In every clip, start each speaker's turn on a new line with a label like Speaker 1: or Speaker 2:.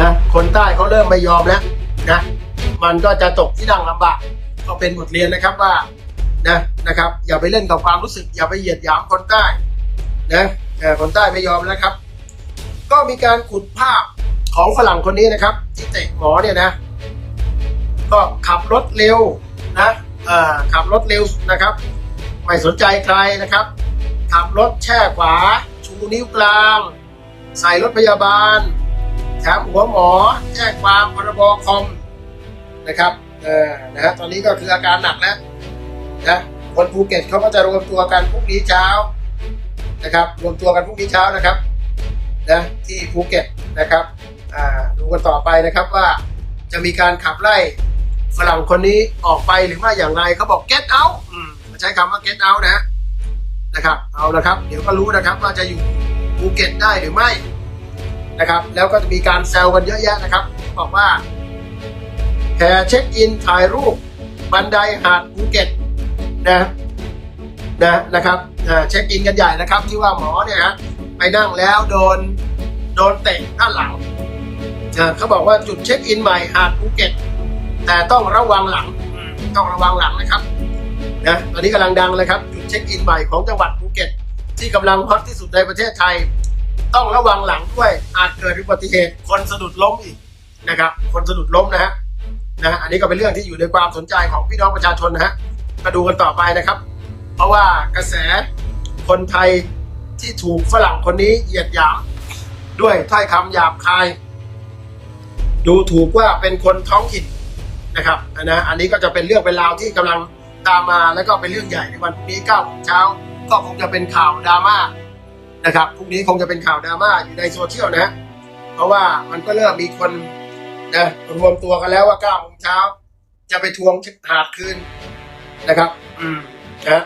Speaker 1: นะคนใต้เขาเริ่มไม่ยอมแล้วนะมันก็จะตกที่นั่งลำบากก็เป็นบทเรียนนะครับว่านะนะครับ อย่าไปเล่นกับความรู้สึก อย่าไปเหยียดหยามคนใต้นะเอ่คนใต้ไม่ยอมนะครับ ก็มีการขุดภาพของฝรั่งคนนี้นะครับ ที่เตะหมอเนี่ยนะก็ขับรถเร็วนะขับรถเร็วนะครับ ไม่สนใจใครนะครับ ขับรถแช่ขวา ชูนิ้วกลาง ใส่รถพยาบาล แถมหัวหมอแจ้งความพรบคอมนะครับเออนะฮะตอนนี้ก็คืออาการหนักแล้วนะคนภูเก็ตเขาก็จะรวมตัวกันพรุ่งนี้เช้านะครับรวมตัวกันพรุ่งนี้เช้านะครับนะที่ภูเก็ตนะครับอ่าดูกันต่อไปนะครับว่าจะมีการขับไล่ฝรั่งคนนี้ออกไปหรือไม่อย่างไรเขาบอก get out อืมใช้คำว่า get out นะฮะนะครับเอาละครับ เดี๋ยวก็รู้นะครับว่าจะอยู่ภูเก็ตได้หรือไม่ นะครับ แล้วก็จะมีการแซวกันเยอะแยะนะครับ บอกว่าแห่เช็คอินถ่ายรูป บันไดหาดภูเก็ตนะนะนะครับเช็คอินกันใหญ่นะครับ ที่ว่าหมอเนี่ยฮะไปนั่งแล้วโดนโดนเตะด้านหลังอ่าเขาบอกว่าจุดเช็คอินใหม่หาดภูเก็ตแต่ต้องระวังหลังต้องระวังหลังนะครับนะตอนนี้กำลังดังเลยครับจุดเช็คอินใหม่ของจังหวัดภูเก็ตที่กำลังฮอตที่สุดในประเทศไทย ต้องระวังหลังด้วย อาจเกิดอุบัติเหตุคนสะดุดล้มอีกนะครับ คนสะดุดล้มนะฮะนะฮะอันนี้ก็เป็นเรื่องที่อยู่ในความสนใจของพี่น้องประชาชนนะฮะก็ดูกันต่อไปนะครับ เพราะว่ากระแสคนไทยที่ถูกฝรั่งคนนี้เหยียดหยามด้วยถ้อยคำหยาบคาย ดูถูกว่าเป็นคนท้องถิ่นนะครับนะอันนี้ก็จะเป็นเรื่องเป็นราวที่กำลังตามมาแล้วก็เป็นเรื่องใหญ่ในวันพรุ่งนี้9โมงเช้าก็คงจะเป็นข่าวดราม่า นะครับพรุ่งนี้คงจะเป็นข่าวดราม่าอยู่ในโซเชียลนะ เพราะว่ามันก็เริ่มมีคนนะรวมตัวกันแล้วว่า9โมงเช้า จะไปทวงหาดคืนนะครับ อืมนะ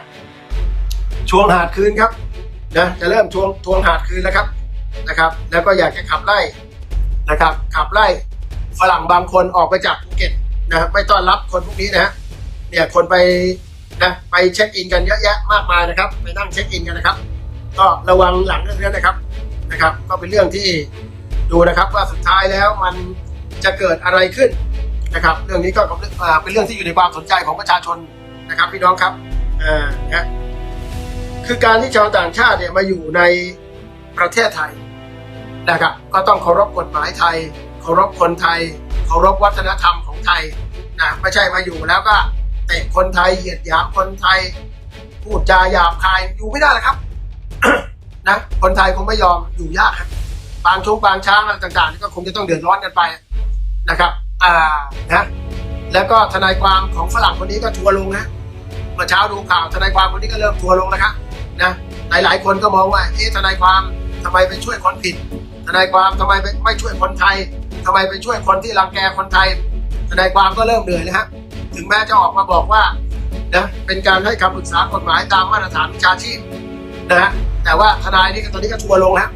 Speaker 1: ทวงหาดคืนครับนะจะเริ่มทวงทวงหาดคืนแล้วครับนะครับ แล้วก็อยากจะขับไล่นะครับ ขับไล่ฝรั่งบางคนออกไปจากภูเก็ตนะครับไม่ต้อนรับคนพวกนี้นะฮะเนี่ยคนไปนะไปเช็คอินกันเยอะแยะมากมายนะครับ ไปนั่งเช็คอินกันนะครับ ก็ระวังหลังเรื่องนี้นะครับนะครับ ก็เป็นเรื่องที่ดูนะครับว่าสุดท้ายแล้วมันจะเกิดอะไรขึ้นนะครับ เรื่องนี้ก็อ่าเป็นเรื่องที่อยู่ในความสนใจของประชาชนนะครับ พี่น้องครับอ่านะคือการที่ชาวต่างชาติเนี่ยมาอยู่ในประเทศไทยนะครับ ก็ต้องเคารพกฎหมายไทย เคารพคนไทย เคารพวัฒนธรรมของไทยนะไม่ใช่มาอยู่แล้วก็เตะคนไทยเหยียดหยามคนไทยพูดจาหยาบคายอยู่ไม่ได้หรอกครับ นะคนไทยคงไม่ยอมอยู่ยากครับปางชงปางช้างอะไรต่างๆนี่ก็คงจะต้องเดือดร้อนกันไปนะครับอ่านะแล้วก็ทนายความของฝรั่งคนนี้ก็ทัวร์ลงนะเมื่อเช้าดูข่าวทนายความคนนี้ก็เริ่มทัวร์ลงนะครับนะหลายๆ คนก็มองว่าเอ๊ะทนายความทำไมไปช่วยคนผิด ทนายความทำไมไปไม่ช่วยคนไทยทำไมไปช่วยคนที่รังแกคนไทย ทนายความก็เริ่มเหนื่อยเลยฮะถึงแม้จะออกมาบอกว่านะเป็นการให้คำปรึกษากฎหมายตามมาตรฐานวิชาชีพ นะฮะแต่ว่าทนายนี่ตอนนี้ก็ทัวร์ลงแล้ว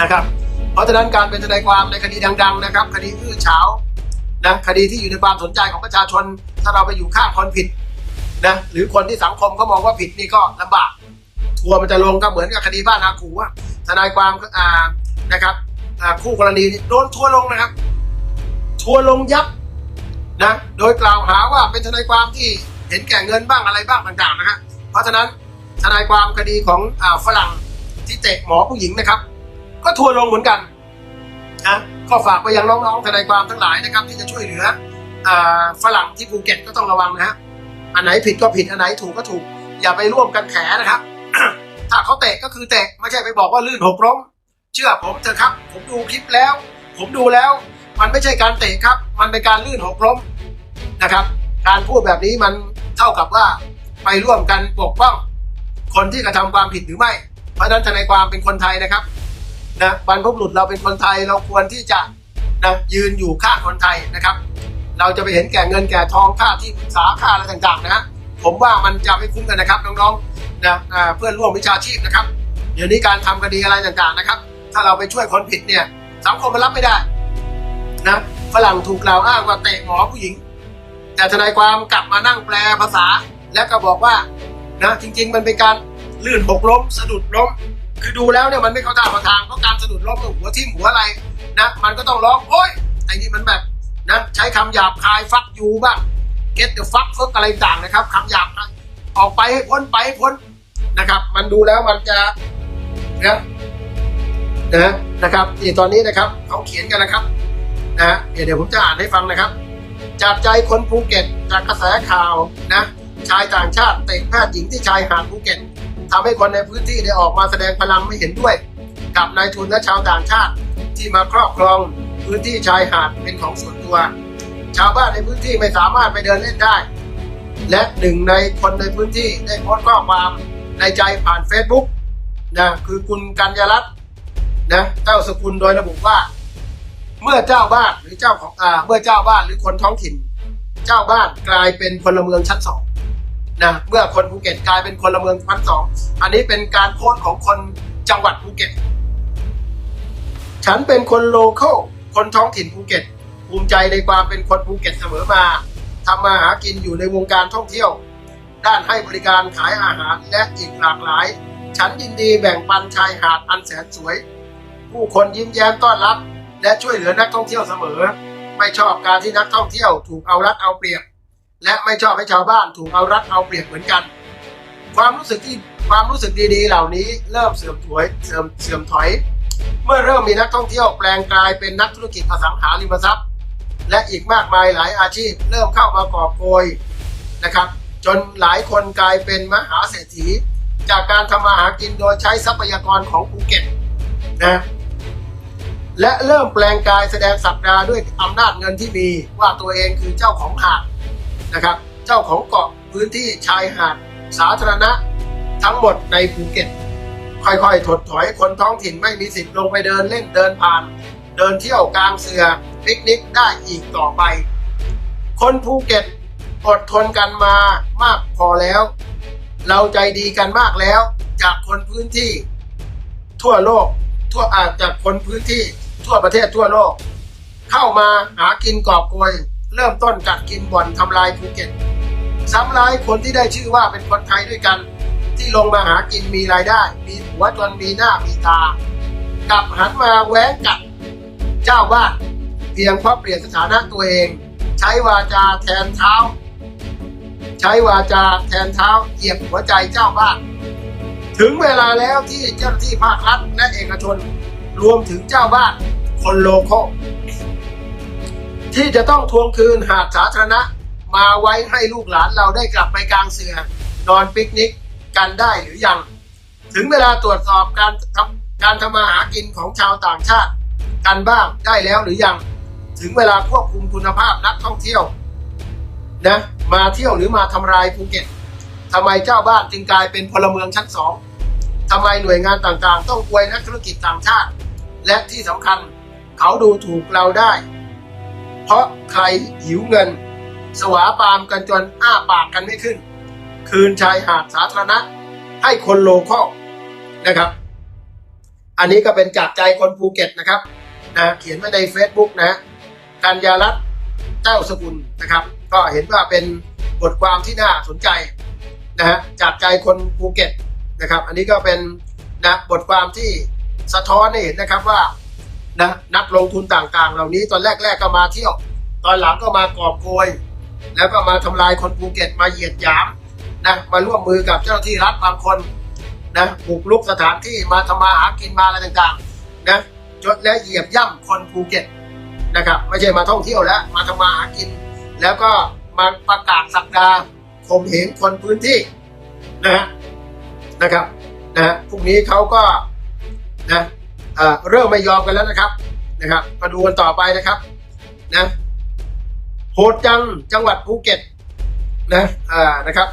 Speaker 1: นะครับ เพราะฉะนั้นการเป็นทนายความในคดีดัง ๆ นะครับ คดีอื้อฉานะคดีที่อยู่ในความสนใจของประชาชน ถ้าเราไปอยู่ข้างคนผิดนะหรือคนที่สังคมเขามองว่าผิดนี่ก็ลำบาก ทัวร์มันจะลงก็เหมือนกับคดีบ้านอากูว่าทนายความอ่านะครับคู่กรณีนี่โดนทัวร์ลงนะครับ ทัวร์ลงยับนะโดยกล่าวหาว่าเป็นทนายความที่เห็นแก่เงินบ้างอะไรบ้างต่างๆนะฮะเพราะฉะนั้น นายความคดีของอ่าฝรั่งที่เตะหมอผู้หญิงนะครับ ก็ทัวร์ลงเหมือนกันนะก็ฝากไปยังน้องๆทนายความทั้งหลายนะครับ ที่จะช่วยเหลืออ่าฝรั่งที่ภูเก็ตก็ต้องระวังนะฮะอันไหนผิดก็ผิดอันไหนถูกก็ถูก อย่าไปร่วมกันแถนะครับ ถ้าเขาเตะก็คือเตะไม่ใช่ไปบอกว่าลื่นหกล้มเชื่อผมเถอะครับ ผมดูคลิปแล้ว ผมดูแล้ว มันไม่ใช่การเตะครับ มันเป็นการลื่นหกล้มนะครับ การพูดแบบนี้มันเท่ากับว่าไปร่วมกันปกป้อง คนที่กระทำความผิดหรือไม่ เพราะนั้นทนายความเป็นคนไทยนะครับนะบรรพบุรุษเราเป็นคนไทยเราควรที่จะนะยืนอยู่ข้างคนไทยนะครับ เราจะไปเห็นแก่เงินแก่ทองค่าที่ปรึกษาค่าอะไรต่างๆนะฮะผมว่ามันจะไม่คุ้มกันนะครับน้องๆนะเพื่อนร่วมวิชาชีพนะครับ เดี๋ยวนี้การทำคดีอะไรต่างๆนะครับ ถ้าเราไปช่วยคนผิดเนี่ยสังคมมันรับไม่ได้นะฝรั่งถูกกล่าวอ้างว่าเตะหมอผู้หญิง แต่ทนายความกลับมานั่งแปลภาษา แล้วก็บอกว่า นะจริง ๆ มันเป็นการลื่นหกล้มสะดุดล้ม คือดูแล้วเนี่ยมันไม่เข้าท่าเข้าทางเพราะการสะดุดล้มกับหัวทิ่มหัวอะไรนะมันก็ต้องร้องโอ๊ยไอ้นี่มันแบบนะใช้คำหยาบคายฟักยูบ้าง get the fuck fuck อะไรต่างนะครับคำหยาบนะออกไปให้พ้นไปให้พ้นนะครับ มันดูแล้วมันจะนะนะนะครับนี่ตอนนี้นะครับเขาเขียนกันนะครับนะเดี๋ยวเดี๋ยวผมจะอ่านให้ฟังนะครับ จากใจคนภูเก็ตจากกระแสข่าวนะ ชายต่างชาติเตะแพทย์หญิงที่ชายหาดภูเก็ตทำให้คนในพื้นที่ได้ออกมาแสดงพลังไม่เห็นด้วย กับนายทุนและชาวต่างชาติที่มาครอบครองพื้นที่ชายหาดเป็นของส่วนตัว ชาวบ้านในพื้นที่ไม่สามารถไปเดินเล่นได้ และหนึ่งในคนในพื้นที่ได้โพสต์ข้อความในใจผ่านเฟซบุ๊กนะคือคุณกัญญารัตน์นะเจ้าสกุลโดยระบุว่า เมื่อเจ้าบ้านหรือเจ้าของอ่าเมื่อเจ้าบ้านหรือคนท้องถิ่น เจ้าบ้านกลายเป็นพลเมืองชั้นสอง นะเมื่อคนภูเก็ตกลายเป็นพละเมืองชั้นสองอันนี้เป็นการโพสต์ของคนจังหวัดภูเก็ต ฉันเป็นคนโลเคอลคนท้องถิ่นภูเก็ต ภูมิใจในความเป็นคนภูเก็ตเสมอมาทำมาหากินอยู่ในวงการท่องเที่ยว ด้านให้บริการขายอาหารและอีกหลากหลาย ฉันยินดีแบ่งปันชายหาดอันแสนสวย ผู้คนยิ้มแย้มต้อนรับ และช่วยเหลือนักท่องเที่ยวเสมอ ไม่ชอบการที่นักท่องเที่ยวถูกเอารัดเอาเปรียบ และไม่ชอบให้ชาวบ้านถูกเอารัดเอาเปรียบเหมือนกัน ความรู้สึกที่ความรู้สึกดีๆ เหล่านี้เริ่มเสื่อมถอยเสื่อมเสื่อมถอย เมื่อเริ่มมีนักท่องเที่ยวแปลงกายเป็นนักธุรกิจอสังหาริมทรัพย์ และอีกมากมายหลายอาชีพ เริ่มเข้ามากอบโกยนะครับ จนหลายคนกลายเป็นมหาเศรษฐี จากการทำมาหากินโดยใช้ทรัพยากรของภูเก็ตนะและเริ่มแปลงกายแสดงสัปดาด้วยอำนาจเงินที่มีว่าตัวเองคือเจ้าของหาด นะครับ เจ้าของเกาะพื้นที่ชายหาดสาธารณะ ทั้งหมดในภูเก็ต ค่อยๆ ถดถอยคนท้องถิ่นไม่มีสิทธิ์ลงไปเดินเล่นเดินผ่าน เดินเที่ยวกลางเสือปิกนิกได้อีกต่อไป คนภูเก็ตอดทนกันมามากพอแล้ว เราใจดีกันมากแล้ว จากคนพื้นที่ ทั่วโลก ทั่วอาจจากคนพื้นที่ ทั่วประเทศทั่วโลก เข้ามาหากินกอบโกย เริ่มต้นกัดกินบ่อนทำลายภูเก็ตซ้ำร้ายคนที่ได้ชื่อว่าเป็นคนไทยด้วยกัน ที่ลงมาหากินมีรายได้ มีหัวจนมีหน้ามีตากลับหันมาแหว้งกัดเจ้าบ้านเพียงเพราะเปลี่ยนสถานะตัวเอง ใช้วาจาแทนเท้า ใช้วาจาแทนเท้าเหยียบหัวใจเจ้าบ้านถึงเวลาแล้วที่เจ้าหน้าที่ภาครัฐและเอกชน รวมถึงเจ้าบ้านคนโลโก้ ที่จะต้องทวงคืนหาดสาธารณะ มาไว้ให้ลูกหลานเราได้กลับไปกลางเสือนอนปิกนิกกันได้หรือยัง ถึงเวลาตรวจสอบการทำการทำมาหากินของชาวต่างชาติ กันบ้างได้แล้วหรือยัง ถึงเวลาควบคุมคุณภาพนักท่องเที่ยวนะมาเที่ยวหรือมาทำลายภูเก็ตทำไมเจ้าบ้านจึงกลายเป็นพลเมืองชั้นสองทำไมหน่วยงานต่างๆ ต้องอวยนักธุรกิจต่างชาติ และที่สำคัญเขาดูถูกเราได้ เพราะใครหิวเงิน สวาปามกันจนอ้าปากกันไม่ขึ้น คืนชายหาดสาธารณะ ให้คนโลคอลนะครับ อันนี้ก็เป็นจากใจคนภูเก็ตนะครับนะเขียนไว้ใน Facebook นะกัญญารัตน์เจ้าสกุลนะครับ ก็เห็นว่าเป็นบทความที่น่าสนใจนะฮะจากใจคนภูเก็ตนะครับ อันนี้ก็เป็นนะบทความที่สะท้อนให้เห็นนะครับว่า นะนักลงทุนต่างๆ เหล่านี้ตอนแรกๆก็มาเที่ยว ตอนหลังก็มากอบโกย แล้วก็มาทำลายคนภูเก็ตมาเหยียดหยามนะมาร่วมมือกับเจ้าหน้าที่รัฐบางคนนะบุกลุกสถานที่มาทำมาหากินมาอะไรต่างๆนะจดและเหยียบย่ำคนภูเก็ตนะครับไม่ใช่มาท่องเที่ยวแล้วมาทำมาหากิน แล้วก็มาประกาศสักดาข่มเหงคนพื้นที่นะฮะนะครับนะฮะพรุ่งนี้เขาก็นะ เอ่อเริ่มไม่ยอมกันแล้วนะครับนะครับมาดูกันต่อไปนะครับนะโหดจังจังหวัดภูเก็ตนะอ่านะครับ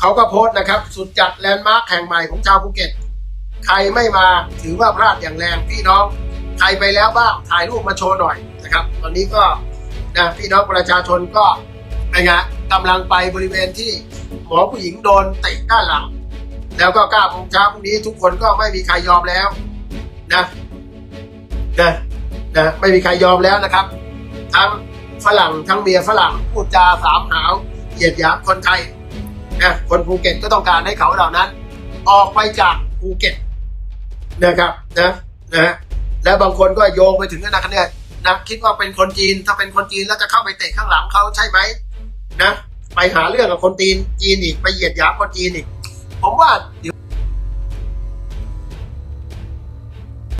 Speaker 1: เขาก็โพสต์นะครับ สุดจัดแลนด์มาร์คแห่งใหม่ของชาวภูเก็ต ใครไม่มาถือว่าพลาดอย่างแรงพี่น้องใครไปแล้วบ้างถ่ายรูปมาโชว์หน่อยนะครับ ตอนนี้ก็นะพี่น้องประชาชนก็นะฮะกำลังไปบริเวณที่หมอผู้หญิงโดนเตะด้านหลัง แล้วก็ก้าโมงเช้าพรุ่งนี้ทุกคนก็ไม่มีใครยอมแล้ว นะนะนะไม่มีใครยอมแล้วนะครับ ทั้งฝรั่งทั้งเมียฝรั่งพูดจาสามหาวเหยียดหยามคนไทยนะคนภูเก็ตก็ต้องการให้เขาเหล่านั้น ออกไปจากภูเก็ตนะครับนะนะแล้วบางคนก็โยงไปถึงนาดเนี่ยนะคิดว่าเป็นคนจีนถ้าเป็นคนจีนแล้วจะเข้าไปเตะข้างหลังเขาใช่ไหมนะ ไปหาเรื่องกับคนจีนจีนอีกไปเหยียดหยามคนจีนอีกผมว่าเดี๋ยว